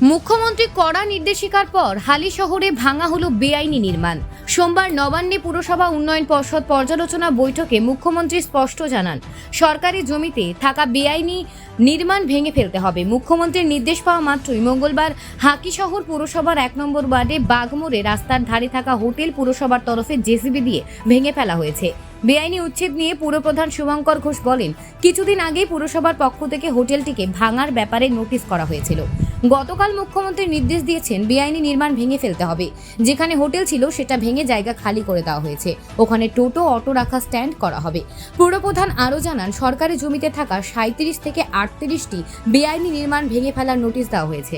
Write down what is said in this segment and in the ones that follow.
মুখ্যমন্ত্রী কড়া নির্দেশিকার পর হালি শহরে ভাঙা হলো বেআইনি নির্মাণ। সোমবার নবান্নে পুরসভা উন্নয়ন পর্ষদ পর্যালোচনা বৈঠকে মুখ্যমন্ত্রী স্পষ্ট জানান, সরকারি জমিতে থাকা বেআইনি নির্মাণ ভেঙে ফেলতে হবে। মুখ্যমন্ত্রীর নির্দেশ পাওয়া মাত্রই মঙ্গলবার হাকি শহর পুরসভার এক নম্বর ওয়ার্ডে বাগমোড়ে রাস্তার ধারে থাকা হোটেল পুরসভার তরফে জেসিবি দিয়ে ভেঙে ফেলা হয়েছে। বেআইনি উচ্ছেদ নিয়ে পুরপ্রধান শুভঙ্কর ঘোষ বলেন, কিছুদিন আগেই পুরসভার পক্ষ থেকে হোটেলটিকে ভাঙার ব্যাপারে নোটিশ করা হয়েছিল। গতকাল মুখ্যমন্ত্রী নির্দেশ দিয়েছেন বেআইনি নির্মাণ ভেঙে ফেলতে হবে। যেখানে হোটেল ছিল সেটা ভেঙে জায়গা খালি করে দেওয়া হয়েছে। ওখানে টোটো অটো রাখা স্ট্যান্ড করা হবে। পুরপ্রধান আরও জানান সরকারি জমিতে থাকা সাঁত্রিশ থেকে আটত্রিশটি বেআইনি নির্মাণ ভেঙে ফেলার নোটিশ দেওয়া হয়েছে।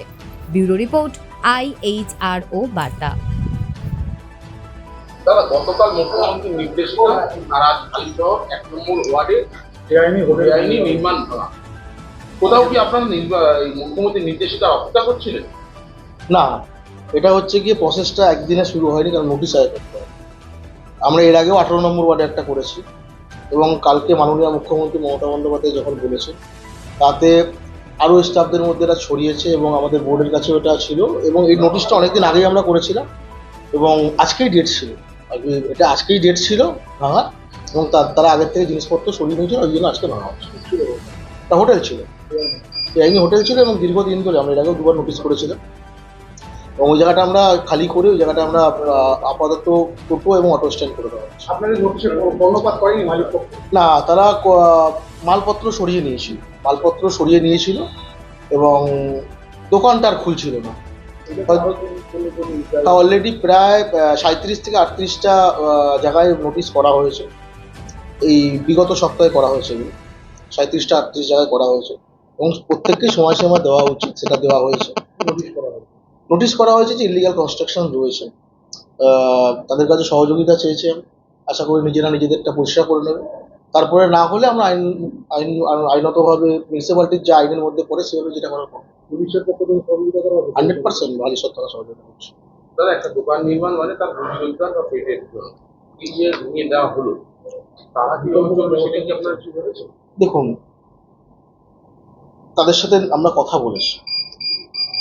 ব্যুরো রিপোর্ট আইএইচআরও বার্তা। দাদা গতকাল মুখ্যমন্ত্রীর নির্দেশিকা আর আজ আলিশহর এক নম্বর ওয়ার্ডে বেআইনি বেআইনি নির্মাণ করা। কোথাও কি আপনারা মুখ্যমন্ত্রীর নির্দেশিকা অপেক্ষা করছিলেন? না, এটা হচ্ছে গিয়ে প্রসেসটা একদিনে শুরু হয়নি, কারণ নোটিশ আয় করতে হয় আমরা এর আগেও আঠারো নম্বর ওয়ার্ডে একটা করেছি, এবং কালকে মাননীয় মুখ্যমন্ত্রী মমতা বন্দ্যোপাধ্যায় যখন বলেছে তাতে আরও স্টাফদের মধ্যে এটা ছড়িয়েছে এবং আমাদের বোর্ডের কাছেও এটা ছিল, এবং এই নোটিশটা অনেকদিন আগেই আমরা করেছিলাম, এবং আজকেই ডেট ছিল। এটা আজকেই ডেট ছিল ভাঙার এবং তার- আগের থেকে জিনিসপত্র সরিয়ে নিয়েছিল, ওই জন্য আজকে ভাঙা হচ্ছে। হোটেল ছিল। বেআইনি হোটেল ছিল এবং দীর্ঘদিন ধরে আমরা এর আগেও দুবার নোটিশ করেছিলাম। এবং ওই জায়গাটা আমরা খালি করে ওই জায়গাটা আমরা আপাতত টোটো এবং অটো স্ট্যান্ড করে দেওয়া না তারা মালপত্র সরিয়ে নিয়েছিল। মালপত্র সরিয়ে নিয়েছিল এবং দোকানটা আর খুলছিল না। তা অলরেডি প্রায় সাঁত্রিশ থেকে আটত্রিশটা জায়গায় নোটিশ করা হয়েছে। এই বিগত সপ্তাহে করা হয়েছে। সাঁত্রিশটা আটত্রিশ জায়গায় করা হয়েছে। এবং প্রত্যেককে সময়সীমা দেওয়া উচিত সেটা দেওয়া হয়েছে। নোটিশ করা হয়েছে। নোটিশ করা হয়েছে যে ইলিগাল কনস্ট্রাকশন রয়েছে। আহ, তাদের কাছে সহযোগিতা চেয়েছে। আশা করি নিজেরা নিজেদেরটা পরিষ্কার করে নেবে। তারপরে না হলে আমরা আইন আইন আইনতভাবে মিউনিসিপ্যালিটির যে আইনের মধ্যে পড়ে সেভাবে যেটা করার পুলিশের পক্ষ থেকে সহযোগিতা করা হান্ড্রেড পার্সেন্ট ভালো সত্তর সহযোগিতা করছে। দাদা একটা দোকান নির্মাণ মানে তার রোজগার বা পেটের এই যে নিয়ে দেওয়া হলো তারা কি সেটা কি আপনারা কি ভেবেছেন দেখুন তাদের সাথে আমরা কথা বলেছি।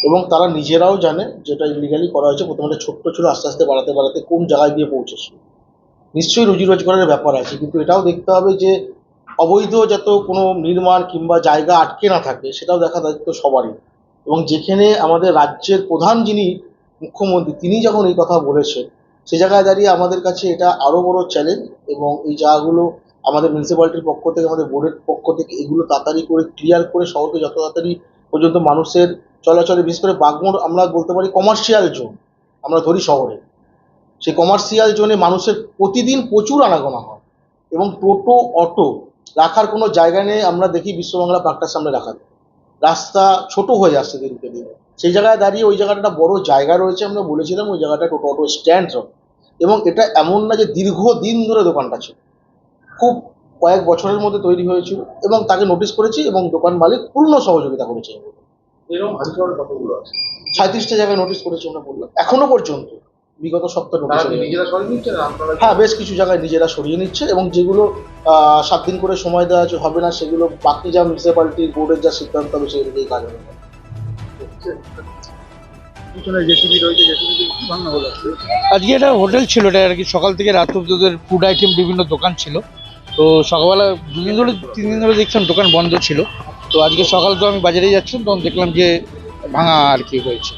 এবং তারা নিজেরাও জানে যেটা ইলিগালি করা হয়েছে। প্রথমে ছোট্ট ছিল, আস্তে আস্তে বাড়াতে বাড়াতে কোন জায়গায় গিয়ে পৌঁছেছে। নিশ্চয়ই রুজি রোজগারের ব্যাপার আছে, কিন্তু এটাও দেখতে হবে যে অবৈধ যত কোনো নির্মাণ কিংবা জায়গা আটকে না থাকে, সেটাও দেখা দায়িত্ব সবারই। এবং যেখানে আমাদের রাজ্যের প্রধান যিনি মুখ্যমন্ত্রী, তিনি যখন এই কথা বলেছেন, সে জায়গায় দাঁড়িয়ে আমাদের কাছে এটা আরও বড় চ্যালেঞ্জ এবং এই জায়গাগুলো আমাদের মিউনিসিপ্যালিটির পক্ষ থেকে, আমাদের বোর্ডের পক্ষ থেকে এগুলো তাড়াতাড়ি করে ক্লিয়ার করে শহরকে যত তাড়াতাড়ি পর্যন্ত মানুষের চলাচলে, বিশেষ করে বাগমোড় আমরা বলতে পারি কমার্শিয়াল জোন আমরা ধরি শহরে। সেই কমার্শিয়াল জোনে মানুষের প্রতিদিন প্রচুর আনাগোনা হয় এবং টোটো, অটো রাখার কোনো জায়গা নেই, আমরা দেখি বিশ্ববাংলা পার্কটার সামনে রাখা। রাস্তা ছোট হয়ে যাচ্ছে দিনকে দিন। সেই জায়গায় দাঁড়িয়ে ওই জায়গাটা বড় জায়গা রয়েছে, আমরা বলেছিলাম ওই জায়গাটা টোটো অটো স্ট্যান্ড এবং এটা এমন না যে দীর্ঘ দিন ধরে দোকানটা ছিল। খুব কয়েক বছরের মধ্যে তৈরি হয়েছিল এবং তাকে নোটিশ করেছি এবং দোকান মালিক পূর্ণ সহযোগিতা করেছে। এরকম হাজিশহরের কতগুলো আছে? সাঁত্রিশটা জায়গায় নোটিশ করেছি আমরা বললাম। এখনও পর্যন্ত বিগত সপ্তাহে হ্যাঁ বেশ কিছু জায়গায় নিজেরা সরিয়ে নিচ্ছে এবং যেগুলো আহ, সাত দিন করে সময় দেওয়া আছে হবে না সেগুলো বাকি যা মিউনিসিপ্যালিটি বোর্ডের যা সিদ্ধান্ত হবে সেগুলোই কাজ হবে। আজকে এটা হোটেল ছিল এটা আর কি সকাল থেকে রাত অব্দি ওদের ফুড আইটেম বিভিন্ন দোকান ছিল। তো সকালবেলা দুদিন ধরে তিন দিন ধরে দেখছিলাম দোকান বন্ধ ছিল। তো আজকে সকাল তো আমি বাজারে যাচ্ছিলাম, তখন দেখলাম যে ভাঙা আর কি হয়েছে।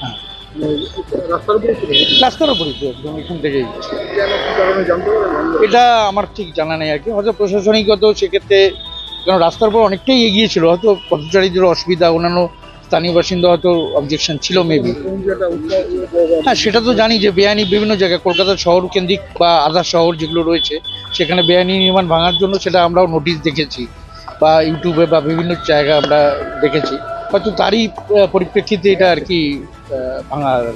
হ্যাঁ। রাস্তার উপরে একদম এখান থেকেই। এটা আমার ঠিক জানা নেই আর কি। হয়তো প্রশাসনিকগত সেক্ষেত্রে কারণ রাস্তার উপর অনেকটাই এগিয়েছিল হয়তো পথচারীদের অসুবিধা, অন্যান্য স্থানীয় বাসিন্দা হয়তো অবজেকশন ছিল মেবি হ্যাঁ সেটা তো জানি যে বেআইনি বিভিন্ন জায়গায়, কলকাতা শহর কেন্দ্রিক বা আধার শহর যেগুলো রয়েছে, সেখানে বেআইনি নির্মাণ ভাঙার জন্য সেটা আমরাও নোটিশ দেখেছি বা ইউটিউবে বা বিভিন্ন জায়গায় আমরা দেখেছি। হয়তো তারই পরিপ্রেক্ষিতে এটা আর কি বাবু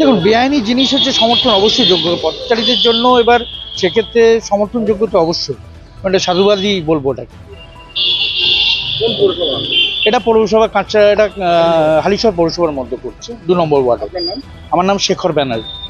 দেখুন, বেআইনি জিনিস হচ্ছে সমর্থন অবশ্যই যোগ্য। পথচারীদের জন্য এবার সেক্ষেত্রে সমর্থনযোগ্য তো অবশ্যই। মানে সাধুবাদই বলব ওটাকে। এটা পৌরসভা কাঁচা এটা আহ, হালিশহর পৌরসভার মধ্যে পড়ছে দু নম্বর ওয়ার্ড। আমার নাম শেখর ব্যানার্জি।